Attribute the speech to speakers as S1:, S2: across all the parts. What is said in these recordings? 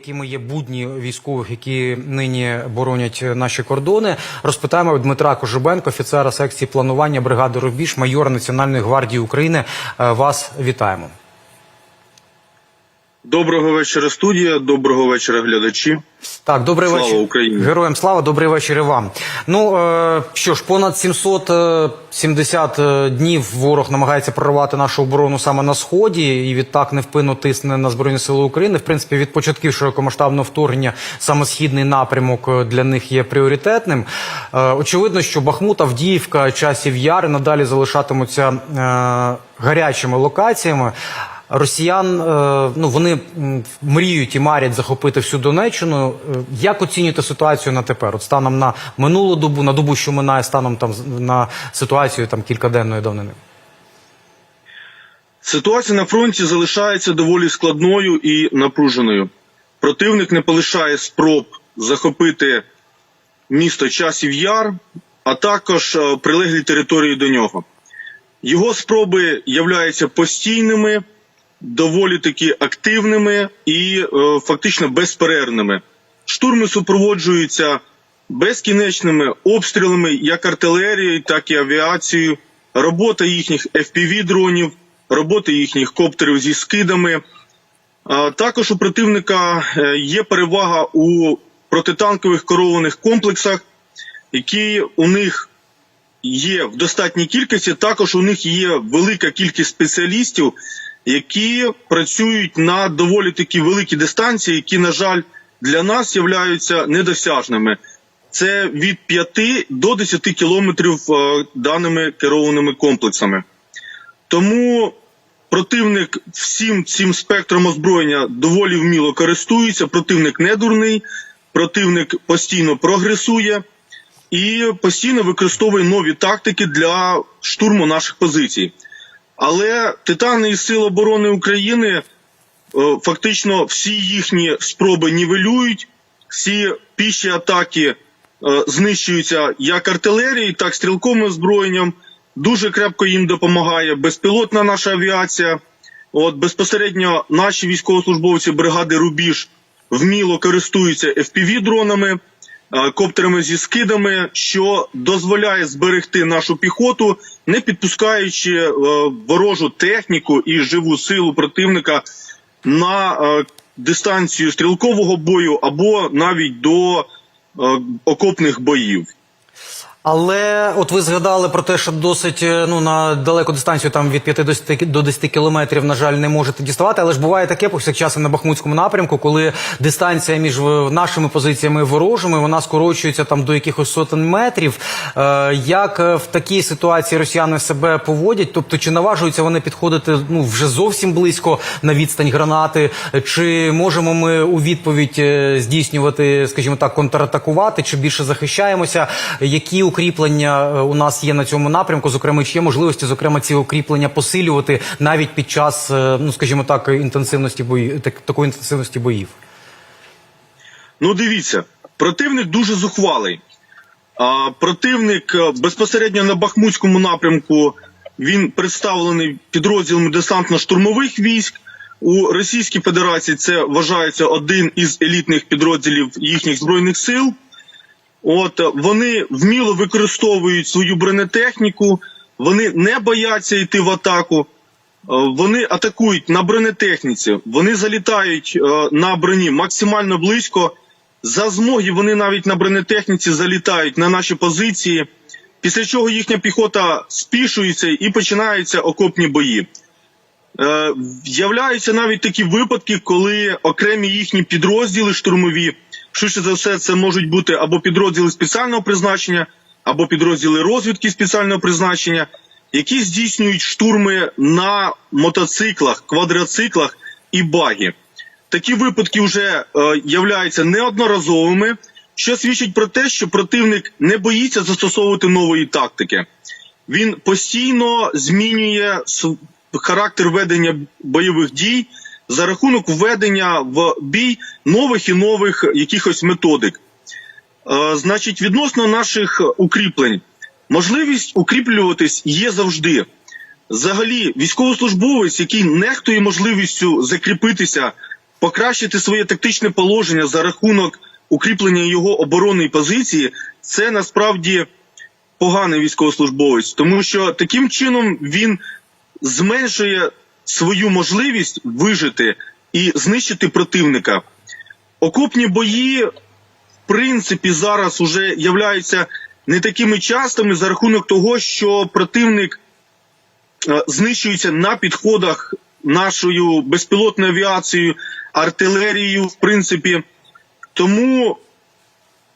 S1: Якими є будні військових, які нині боронять наші кордони, розпитаємо Дмитра Кожубенко, офіцера секції планування бригади Рубіж, майора Національної гвардії України. Е, Вас вітаємо.
S2: Доброго вечора, студія. Доброго вечора, глядачі.
S1: Так, добрий
S2: Слава
S1: вечір.
S2: Україні.
S1: Героям слава, добрий вечір і вам. Ну е, що ж, понад 770 е, днів ворог намагається прорвати нашу оборону саме на сході, і відтак невпинно тисне на збройні сили України. В принципі, від початків широкомасштабного вторгнення саме східний напрямок е, для них є пріоритетним. Е, очевидно, що Бахмут, Авдіївка, часів Яри надалі залишатимуться е, гарячими локаціями. Росіян е, ну вони мріють і марять захопити всю Донеччину. Е, Як оцінюєте ситуацію на тепер? От станом на минулу добу, на добу, що минає, станом там на ситуацію там кількаденної давнини?
S2: Ситуація на фронті залишається доволі складною і напруженою. Противник не полишає спроб захопити місто Часів Яр, а також е, прилеглі території до нього. Його спроби являються постійними, доволі таки активними і е, фактично безперервними. Штурми супроводжуються безкінечними обстрілами як артилерією, так і авіацією, робота їхніх FPV-дронів, робота їхніх коптерів зі скидами. А Також у противника е, є перевага у протитанкових керованих комплексах, які у них є в достатній кількості. Також у них є велика кількість спеціалістів, які працюють на доволі такі великі дистанції, які, на жаль, для нас являються недосяжними. Це від 5 до 10 кілометрів е, даними керованими комплексами. Тому противник всім цим спектром озброєння доволі вміло користується. Противник не дурний, противник постійно прогресує і постійно використовує нові тактики для штурму наших позицій. Але титани із Сил оборони України е, фактично всі їхні спроби нівелюють, всі піші атаки е, знищуються як артилерією, так і стрілковим озброєнням. Дуже крепко їм допомагає безпілотна наша авіація. От безпосередньо наші військовослужбовці бригади Рубіж вміло користуються FPV-дронами, е, коптерами зі скидами, що дозволяє зберегти нашу піхоту, не підпускаючи е, ворожу техніку і живу силу противника на е, дистанцію стрілкового бою або навіть до е, окопних боїв.
S1: Але от ви згадали про те, що досить е, ну на далеку дистанцію, там від 5 до 10, до 10 кілометрів, на жаль, не можете діставати. Але ж буває таке повсякчас на Бахмутському напрямку, коли дистанція між нашими позиціями і ворожими вона скорочується там до якихось сотень метрів. Е, як е, в такій ситуації росіяни себе поводять? Тобто, чи наважуються вони підходити ну вже зовсім близько на відстань гранати? Чи можемо ми у відповідь е, здійснювати, скажімо так, контратакувати, чи більше захищаємося? Які укріплення е, у нас є на цьому напрямку? Зокрема, чи є можливості, зокрема, ці укріплення посилювати навіть під час, е, ну скажімо так, інтенсивності бої, так, такої інтенсивності боїв?
S2: Ну, дивіться, противник дуже зухвалий. А, противник е, безпосередньо на Бахмутському напрямку він представлений підрозділами десантно-штурмових військ. У Російській Федерації це вважається один із елітних підрозділів їхніх збройних сил. От е, вони вміло використовують свою бронетехніку, вони не бояться йти в атаку. Е, Вони атакують на бронетехніці, вони залітають е, на броні максимально близько. За змоги вони навіть на бронетехніці залітають на наші позиції, після чого їхня піхота спішується і починаються окопні бої. Являються навіть такі випадки, коли окремі їхні підрозділи штурмові, швидше за все, це можуть бути або підрозділи спеціального призначення, або підрозділи розвідки спеціального призначення, які здійснюють штурми на мотоциклах, квадроциклах і багі. Такі випадки вже е, являються неодноразовими, що свідчить про те, що противник не боїться застосовувати нової тактики. Він постійно змінює характер ведення бойових дій за рахунок введення в бій нових і нових якихось методик. Е, значить, відносно наших укріплень, можливість укріплюватись є завжди. Взагалі, військовослужбовець, який нехтує можливістю закріпитися покращити своє тактичне положення за рахунок укріплення його оборонної позиції, це насправді поганий військовослужбовець, тому що таким чином він зменшує свою можливість вижити і знищити противника. Окопні бої, в принципі, зараз уже являються не такими частими за рахунок того, що противник е, знищується на підходах нашою безпілотною авіацією, артилерією, в принципі. Тому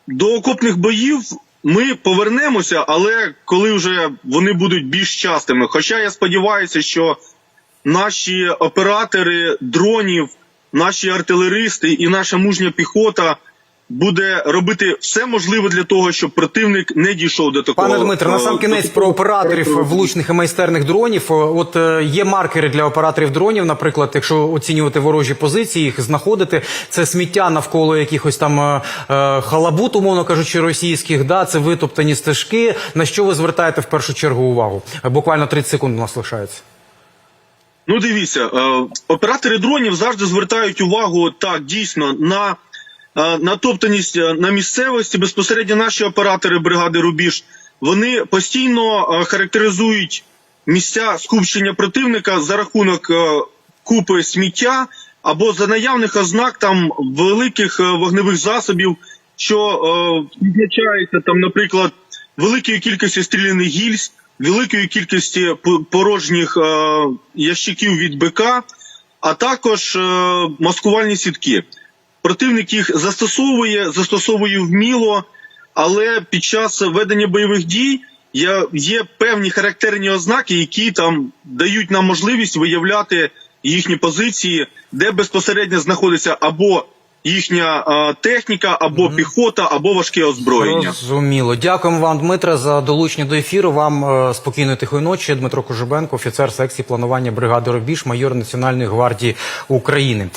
S2: до окопних боїв ми повернемося, але коли вже вони будуть більш частими. Хоча я сподіваюся, що наші оператори дронів, наші артилеристи і наша мужня піхота буде робити все можливе для того, щоб противник не дійшов до такого.
S1: Пане Дмитро, на сам
S2: е,
S1: кінець про операторів влучних і майстерних дронів. От е, є маркери для операторів дронів, наприклад, якщо оцінювати ворожі позиції, їх знаходити. Це сміття навколо якихось там е, е, халабут, умовно кажучи, російських. Да, це витоптані стежки. На що ви звертаєте в першу чергу увагу? Е, Буквально 30 секунд у нас лишається.
S2: Ну, дивіться, е, оператори дронів завжди звертають увагу так дійсно на е, натоптаність е, на місцевості. Безпосередньо наші оператори бригади Рубіж вони постійно характеризують місця скупчення противника за рахунок купи сміття або за наявних ознак там великих вогневих засобів, що відзначається там, наприклад, великою кількістю стріляних гільз, великої кількості порожніх е, ящиків від БК, а також е, маскувальні сітки. Противник їх застосовує, застосовує вміло, але під час ведення бойових дій є певні характерні ознаки, які там дають нам можливість виявляти їхні позиції, де безпосередньо знаходиться або їхня е, техніка, або піхота, або важке озброєння.
S1: Зрозуміло. Дякуємо вам, Дмитре, за долучення до ефіру. Вам е, спокійної тихої ночі. Дмитро Кожубенко, офіцер секції планування бригади Робіж, майор Національної гвардії України.